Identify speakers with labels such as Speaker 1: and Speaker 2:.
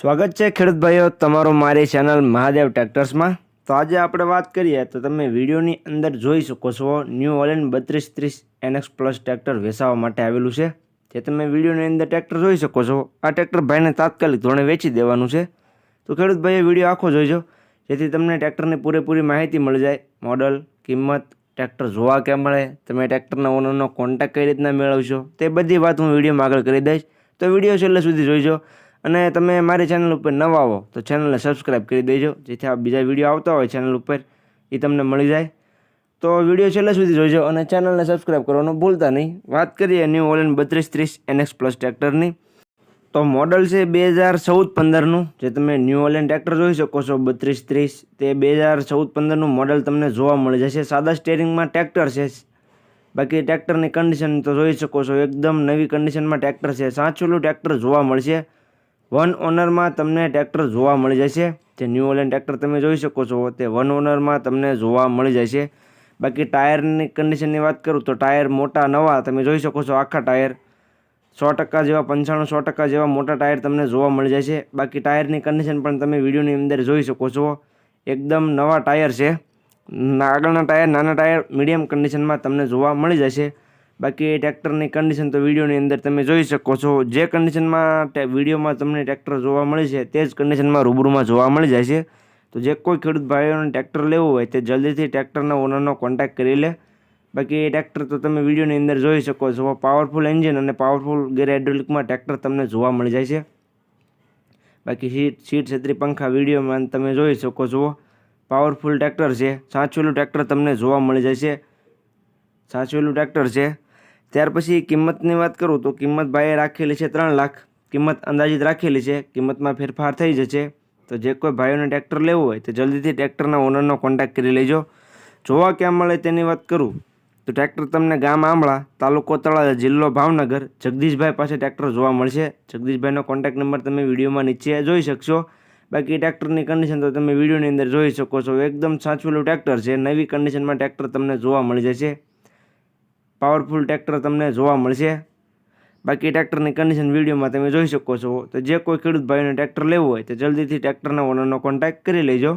Speaker 1: સ્વાગત છે ખેડૂત ભાઈઓ, તમારું મારી ચેનલ મહાદેવ ટ્રેક્ટર્સમાં. તો આજે આપણે વાત કરીએ તો તમે વિડીયોની અંદર જોઈ શકો છો ન્યૂ ઓલેન્ડ બત્રીસ ત્રીસ એનએક્સ પ્લસ ટ્રેક્ટર વેચાવા માટે આવેલું છે. જે તમે વિડીયોની અંદર ટ્રેક્ટર જોઈ શકો છો. આ ટ્રેક્ટર ભાઈને તાત્કાલિક ધોરણે વેચી દેવાનું છે. તો ખેડૂત ભાઈએ વીડિયો આખો જોઈજો. જેથી તમને ટ્રેક્ટરની પૂરેપૂરી માહિતી મળી જાય, મોડલ, કિંમત, ટ્રેક્ટર જોવા ક્યાં મળે, તમે ટ્રેક્ટરના ઓનરનો કોન્ટેક્ટ કઈ રીતના મેળવશો, તે બધી વાત હું વિડીયોમાં આગળ કરી દઈશ. તો વીડિયો છેલ્લે સુધી જોઈજો. અને તમે મારી ચેનલ ઉપર નવા આવો તો ચેનલને સબસ્ક્રાઈબ કરી દેજો. જેથી આ બીજા વીડિયો આવતા હોય ચેનલ ઉપર એ તમને મળી જાય. તો વીડિયો છેલ્લે સુધી જોઈજો અને ચેનલને સબસ્ક્રાઈબ કરવાનું ભૂલતા નહીં. વાત કરીએ ન્યૂ ઓલેન બત્રીસ ત્રીસ એનએક્સ પ્લસ ટ્રેક્ટરની તો મોડલ છે બે હજાર ચૌદ પંદરનું જે તમે ન્યૂ ઓલેન ટ્રેક્ટર જોઈ શકો છો, બત્રીસ ત્રીસ. તે બે હજાર ચૌદ પંદરનું મોડલ તમને જોવા મળી જશે. સાદા સ્ટેરિંગમાં ટ્રેક્ટર છે. બાકી ટ્રેક્ટરની કન્ડિશન તો જોઈ શકો છો, એકદમ નવી કન્ડિશનમાં ટ્રેક્ટર છે. સાચુલું ટ્રેક્ટર જોવા મળશે. વન ઓનરમાં તમને ટ્રેક્ટર જોવા મળી જશે. જે ન્યૂ ઓલેન ટ્રેક્ટર તમે જોઈ શકો છો, તે વન ઓનરમાં તમને જોવા મળી જશે. બાકી ટાયરની કન્ડિશનની વાત કરું તો ટાયર મોટા નવા તમે જોઈ શકો છો, આખા ટાયર. સો ટકા જેવા, પંચાણું સો ટકા જેવા મોટા ટાયર તમને જોવા મળી જશે. બાકી ટાયરની કન્ડિશન પણ તમે વિડીયોની અંદર જોઈ શકો છો. એકદમ નવા ટાયર છે. આગળના ટાયર, નાના ટાયર, મીડિયમ કન્ડિશનમાં તમને જોવા મળી જશે. બાકી ટ્રેક્ટરની કન્ડિશન તો વિડીયોની અંદર તમે જોઈ શકો છો. જે કન્ડિશનમાં વિડીયોમાં તમને ટ્રેક્ટર જોવા મળે છે તે જ કન્ડિશનમાં રૂબરૂમાં જોવા મળી જાય છે. તો જે કોઈ ખેડૂત ભાઈઓને ટ્રેક્ટર લેવું હોય, તે જલ્દીથી ટ્રેક્ટરના ઓનરનો કોન્ટેક્ટ કરી લે. બાકી એ ટ્રેક્ટર તો તમે વિડીયોની અંદર જોઈ શકો છો. પાવરફુલ એન્જિન અને પાવરફુલ ગેર હાઇડ્રોલિકમાં ટ્રેક્ટર તમને જોવા મળી જાય છે. બાકી સીટ સીટ છત્રી પંખા વિડીયોમાં તમે જોઈ શકો છો. પાવરફુલ ટ્રેક્ટર છે. સાચવેલું ટ્રેક્ટર તમને જોવા મળી જાય છે. સાચવેલું ટ્રેક્ટર છે. ત્યાર પછી કિંમતની વાત કરું તો કિંમત ભાઈએ રાખેલી છે ત્રણ લાખ. કિંમત અંદાજિત રાખેલી છે. કિંમતમાં ફેરફાર થઈ જશે. તો જે કોઈ ભાઈઓને ટ્રેક્ટર લેવું હોય તો જલ્દીથી ટ્રેક્ટરના ઓનરનો કોન્ટેક્ટ કરી લેજો. જોવા ક્યાં મળે તેની વાત કરું તો ટ્રેક્ટર તમને ગામ આંબળા, તાલુકો તળાજા, જિલ્લો ભાવનગર, જગદીશભાઈ પાસે ટ્રેક્ટર જોવા મળશે. જગદીશભાઈનો કોન્ટેક્ટ નંબર તમે વિડીયોમાં નીચે જોઈ શકશો. બાકી ટ્રેક્ટરની કન્ડિશન તો તમે વિડીયોની અંદર જોઈ શકો છો. એકદમ સાચવેલું ટ્રેક્ટર છે. નવી કન્ડિશનમાં ટ્રેક્ટર તમને જોવા મળી જશે. પાવરફુલ ટ્રેક્ટર તમને જોવા મળશે. બાકી ટ્રેક્ટરની કન્ડિશન વિડીયોમાં તમે જોઈ શકો છો. તો જે કોઈ ખેડૂત ભાઈઓને ટ્રેક્ટર લેવું હોય તો જલ્દીથી ટ્રેક્ટરના ઓનરનો કોન્ટેક્ટ કરી લેજો.